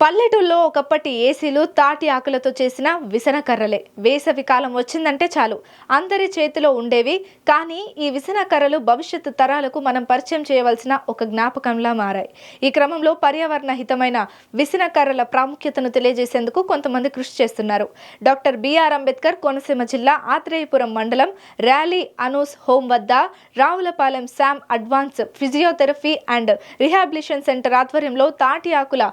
పల్లెటూళ్ళలో ఒకప్పటి ఏసీలు తాటి ఆకులతో చేసిన విసనకర్రలే. వేసవి కాలం వచ్చిందంటే చాలు. అందరి చేతిలో ఉండేవి. కానీ ఈ విసనకర్రలు భవిష్యత్తు తరాలకు మనం పరిచయం చేయవలసిన ఒక జ్ఞాపకంలా మారాయి. ఈ క్రమంలో పర్యావరణ హితమైన విసనకర్రల ప్రాముఖ్యతను తెలియజేసేందుకు కొంతమంది కృషి చేస్తున్నారు. డాక్టర్ బిఆర్ అంబేద్కర్ కోనసీమ జిల్లా ఆత్రేయపురం మండలం ర్యాలీ అనూస్ హోం వద్ద Ravulapalem Sam advance physiotherapy and rehabilitation centre ఆధ్వర్యంలో తాటి ఆకుల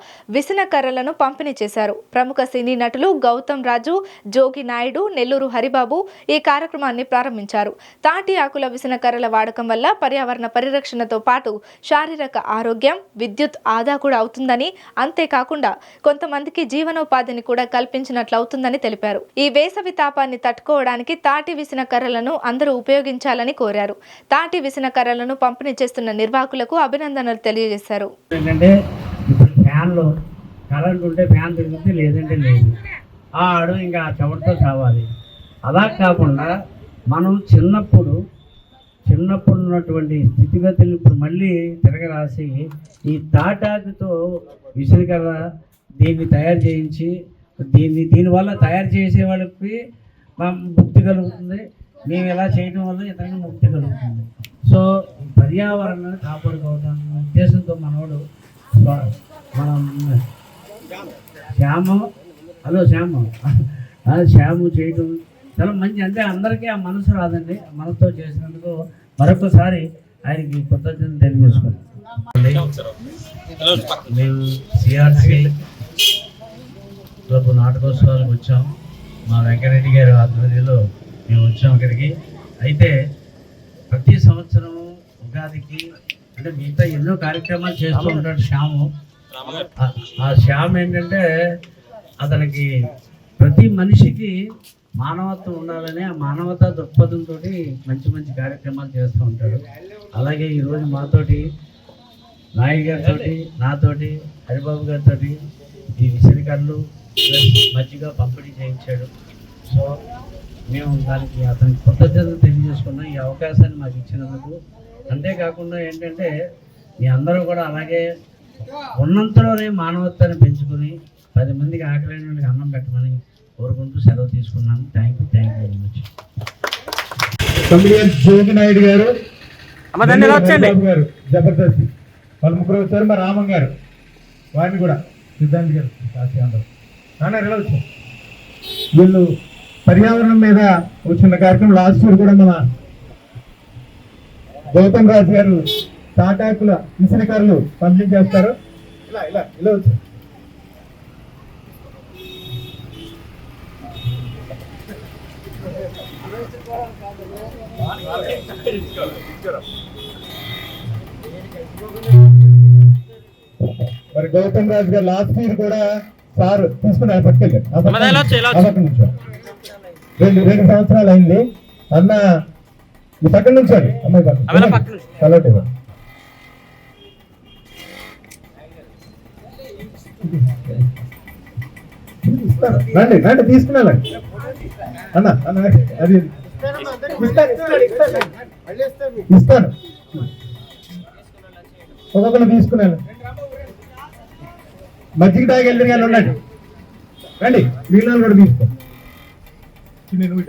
కర్రలను పంపిణీ చేశారు. ప్రముఖ సినీ నటులు గౌతమ్ రాజు జోగి నాయుడు నెల్లూరు హరిబాబు ఈ కార్యక్రమాన్ని ప్రారంభించారు. తాటి ఆకుల విసనకర్రల వాడకం వల్ల పర్యావరణ పరిరక్షణతో పాటు శారీరక ఆరోగ్యం విద్యుత్ ఆదా కూడా అవుతుందని అంతేకాకుండా కొంతమందికి జీవనోపాధిని కూడా కల్పించినట్లు అవుతుందని తెలిపారు. ఈ వేసవి తాపాన్ని తట్టుకోవడానికి తాటి విసిన కర్రలను అందరూ ఉపయోగించాలని కోరారు. తాటి విసిన కర్రలను పంపిణీ చేస్తున్న నిర్వాహకులకు అభినందనలు తెలియజేశారు. ఇప్పుడు కరెంట్ ఉంటే ఫ్యాన్ తిరుగుతుంది లేదంటే లేదు. ఆ ఆడు ఇంకా ఆ చెమటతో చావాలి. అలా కాకుండా మనం చిన్నప్పుడు చిన్నప్పుడు ఉన్నటువంటి స్థితిగతులు ఇప్పుడు మళ్ళీ తిరగరాసి ఈ తాటాకుతో విసిరికర్ర దీన్ని తయారు చేయించి దీన్ని దీనివల్ల తయారు చేసే వాళ్ళకి ముక్తి కలుగుతుంది. మేము ఇలా చేయడం వల్ల ఇతరులకు ముక్తి కలుగుతుంది. సో పర్యావరణాన్ని కాపాడుకోవడం ఉద్దేశంతో మనవాడు మనం శ్యాము? హలో శ్యాము. శ్యాము చేయటం. చాలా మంచి అంటే అందరికీ ఆ మనసు రాదండి. మనసుతో చేసినందుకు మరొకసారి ఆయనకి కృతజ్ఞతలు తెలియజేసుకున్నాం మేము సిఆర్సి క్లబ్ నాటకోత్సవాలకు వచ్చాం. మా వెంకరెడ్డి గారి ఆధ్వర్యంలో మేము వచ్చాం ఇక్కడికి అయితే ప్రతి సంవత్సరం ఉగాదికి అంటే మిగతా ఎన్నో కార్యక్రమాలు చేస్తూ ఉంటాడు శ్యాము. ఆ- శ్యామ్ ఏంటంటే అతనికి ప్రతి మనిషికి మానవత్వం ఉండాలని ఆ మానవతా దృక్పథంతో మంచి మంచి కార్యక్రమాలు చేస్తూ ఉంటాడు. అలాగే ఈరోజు మాతోటి నాయుడు గారితో నాతోటి హరిబాబు గారితో ఈ విసిరికర్లు మంచిగా మజ్జిగ పంపిణీ చేయించాడు. సో మేము దానికి అతనికి కృతజ్ఞతలు తెలియజేసుకున్నాం. ఈ అవకాశాన్ని మాకు ఇచ్చినందుకు. అంతేకాకుండా ఏంటంటే మీ అందరూ కూడా అలాగే ఉన్నంతలోనే మానవత్వాన్ని పెంచుకుని పది మందికి ఆకలి వాళ్ళకి అన్నం పెట్టమని కోరుకుంటూ సెలవు తీసుకున్నాను. Thank you thank you very much comedian Jogi Naidu గారు గారు జబర్దస్త్. వాళ్ళు ముగ్గురు వచ్చారు మా రామన్ గారు వారిని కూడా సిద్ధాంత్ గారు కాశీ అందరూ. నాన్న ఎలా వచ్చారు వీళ్ళు పర్యావరణం మీద వచ్చిన కార్యక్రమం లాస్ట్ ఇయర్ కూడా మన గౌతమ్ రాజు గారు తాటాకుల మిషనకారులు పంపిణీ చేస్తారు. ఇలా ఇలా ఇలా వచ్చారు మరి గౌతమ్ రాజు గారు లాస్ట్ ఇయర్ కూడా సార్ తీసుకున్నారు పట్టుకెళ్ళారు. నుంచో. రెండు రెండు సంవత్సరాలు అయింది. అన్న ఈ పక్కన నుంచాడు అమ్మాయి పక్కన. కలవటి ఇవ్వండి. ఇస్తాను. రండి రండి తీసుకున్నానండి అన్న అన్న అది ఇస్తాను. ఒక్కొక్కరు తీసుకున్నాను మజ్జిగ తాగి వెళ్ళిన కానీ ఉండండి. రండి నీళ్ళు కూడా తీసుకో. నేను నువ్వు